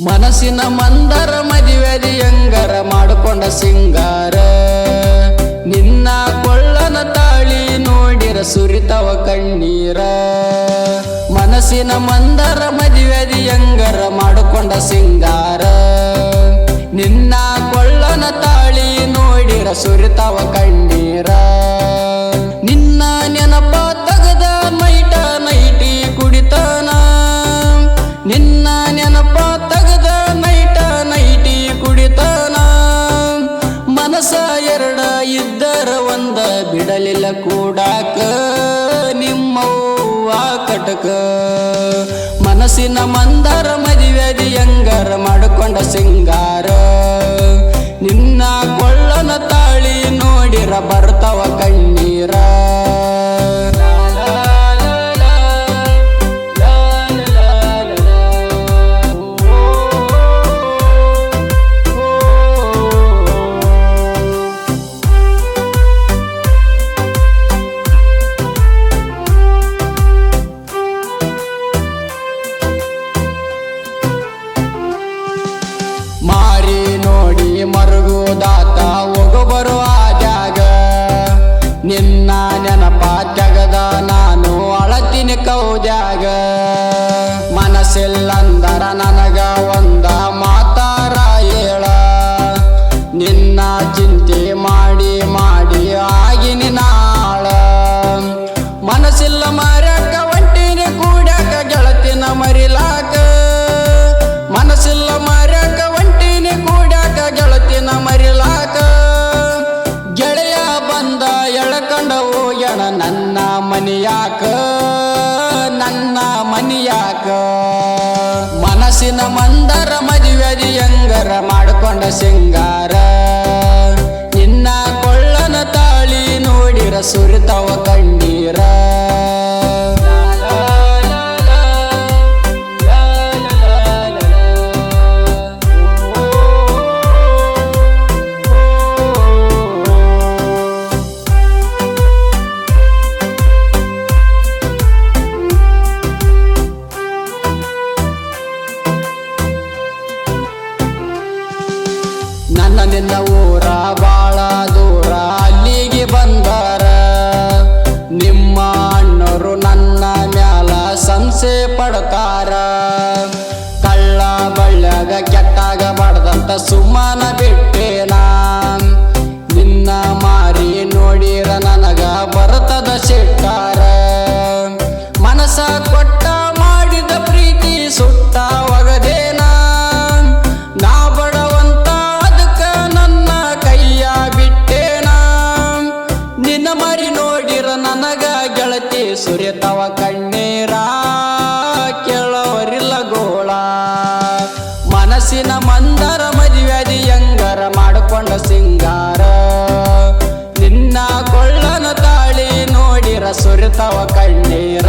ಮನಸ್ಸಿನ ಮಂದರ ಮದುವೆದಿ ಹೆಂಗರ ಮಾಡಿಕೊಂಡ ಸಿಂಗಾರ. ನಿನ್ನ ಕೊಳ್ಳನ ತಾಳಿ ನೋಡಿರ ಸುರಿತವ ಕಣ್ಣೀರ. ಮನಸ್ಸಿನ ಮಂದರ ಮದುವೆದಿ ಹೆಂಗರ ಮಾಡಿಕೊಂಡ ಸಿಂಗಾರ. ನಿನ್ನ ಕೊಳ್ಳನ ತಾಳಿ ನೋಡಿರ ಸುರಿತವ ಕಣ್ಣೀರ. ನಿನ್ನ ನೆನಪ ಒಂದ ಬಿಡಲಿಲ್ಲ ಕೂಡಾಕ, ನಿಮ್ಮವ್ವ ಕಟಕ. ಮನಸ್ಸಿನ ಮಂದರ ಮದುವೆದಿ ಹೆಂಗರ ಮಾಡಿಕೊಂಡ ಸಿಂಗಾರ. ನಿನ್ನ ಕೊಳ್ಳನ ತಾಳಿ ನೋಡಿರ ಬರ್ತಾವ ಕಣ್ಣೀರ. ಮರುಗುದಾತ ಹೋಗಬರು ಜಾಗ. ನಿನ್ನ ನೆನಪ ತೆಗದ ನಾನು ಕೌ ಕೌದ್ಯಾಗ. ಮನಸ್ಸಿಲ್ಲಂದರ ನನಗ ಒಂದ ಮಾತಾರ ಹೇಳ. ನಿನ್ನ ಚಿಂತೆ ಮಾಡಿ ಮಾಡಿ ಆಗಿನ ನಾಳ. ಮನಸ್ಸಿಲ್ಲ ಎಳಕಂಡ ಹೋಗ್ಯಾಣ ನನ್ನ ಮನಿಯಾಕ ನನ್ನ ಮನಿಯಾಕ ಮನಸ್ಸಿನ ಮಂದರ ಮದುವೆದಿ ಹೆಂಗರ ಮಾಡಿಕೊಂಡ ಸಿಂಗಾರ? ನಿನ್ನ ಕೊಳ್ಳನ ತಾಳಿ ನೋಡಿರ ಸುರಿತವ ಕಣ್ಣೀರ? ನನ್ನ ಊರ ಬಾಳ ದೂರ. ಅಲ್ಲಿಗೆ ಬಂದಾರ. ನಿಮ್ಮ ಅಣ್ಣರು ನನ್ನ ಮ್ಯಾಲ ಸಂಸೆ ಪಡ್ತಾರ. ಕಳ್ಳ ಬಳ್ಳ್ಯಾಗ ಕೆಟ್ಟಾಗ ಬಡ್ದಂತ ಸುಮ್ಮನ ಬಿಟ್ಟೇನ? ನೋಡಿರ ನನಗ ಗೆಳತಿ ಸುರಿತವ ಕಣ್ಣೀರ ಕೇಳೋರಿಲ್ಲ ಗೋಳ. ಮನಸ್ಸಿನ ಮಂದರ ಮದುವೆದಿ ಹೆಂಗರ ಮಾಡಿಕೊಂಡ ಸಿಂಗಾರ. ನಿನ್ನ ಕೊಳ್ಳನ ತಾಳಿ ನೋಡಿರ ಸುರಿತವ ಕಣ್ಣೀರ.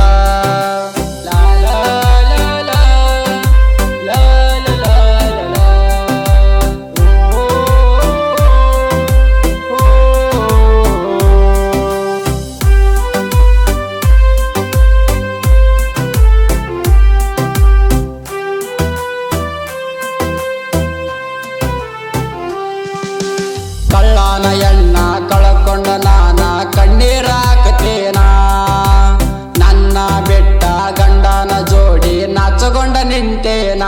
ನಾಚಗೊಂಡ ನಿಂತೇನ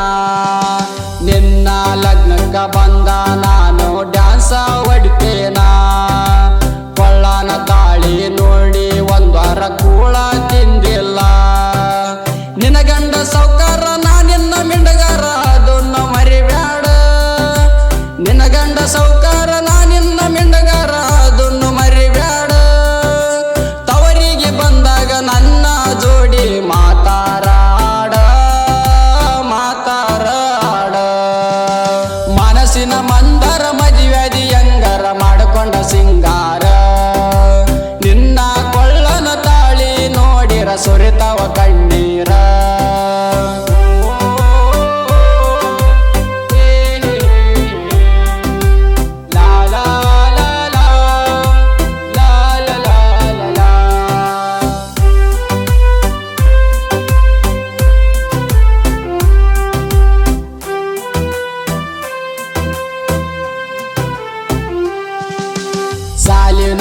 ನಿನ್ನ ಲಗ್ನಕ್ಕ ಬಂದ ನಾನು ಡ್ಯಾನ್ಸ ಹೊಡಿತೇನ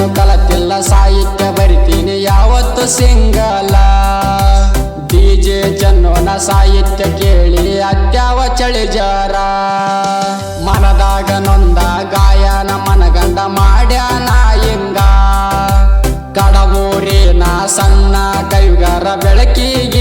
ನೀನು ಕಲತಿಲ್ಲ ಸಾಹಿತ್ಯ ಬರಿತೀನಿ. ಯಾವತ್ತು ಸಿಂಗಲ? ಡಿಜೆ ಚನ್ನೋನ ಸಾಹಿತ್ಯ ಕೇಳಿ, ಅತ್ಯಾವ ಚಳಿಜಾರ? ಮನದಾಗ ನೊಂದ ಗಾಯನ ಮನಗಂಡ ಮಾಡ್ಯಾನ ಹಿಂಗ? ಕಡಬೂರಿನ ಸಣ್ಣ ಕೈಗಾರ ಬೆಳಕಿಗೆ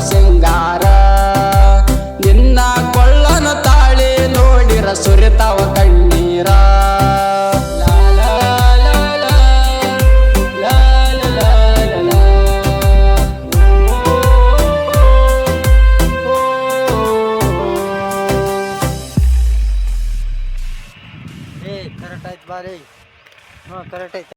ಮಾಡಿಕೊಂಡ